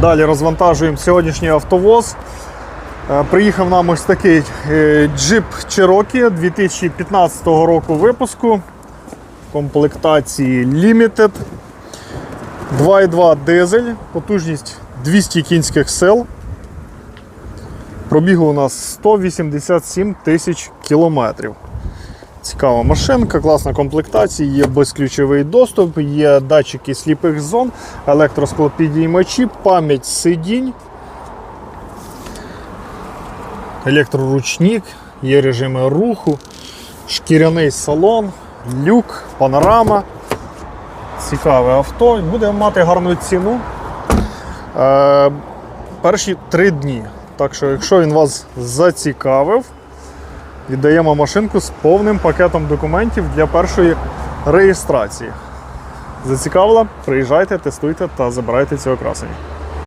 Далі розвантажуємо сьогоднішній автовоз. Е, Приїхав нам ось такий е, Jeep Cherokee 2015 року випуску. Комплектації Limited. 2,2 дизель, потужність 200 кінських сил. Пробігу у нас 187 тисяч кілометрів. Цікава машинка, класна комплектація, є безключовий доступ, є датчики сліпих зон, електросклопідіймачі, пам'ять сидінь, електроручник, є режими руху, шкіряний салон, люк, панорама. Цікаве авто, буде мати гарну ціну. Е, перші три дні. Так що, якщо він вас зацікавив, віддаємо машинку з повним пакетом документів для першої реєстрації. Зацікавила? Приїжджайте, тестуйте та забирайте цього красення.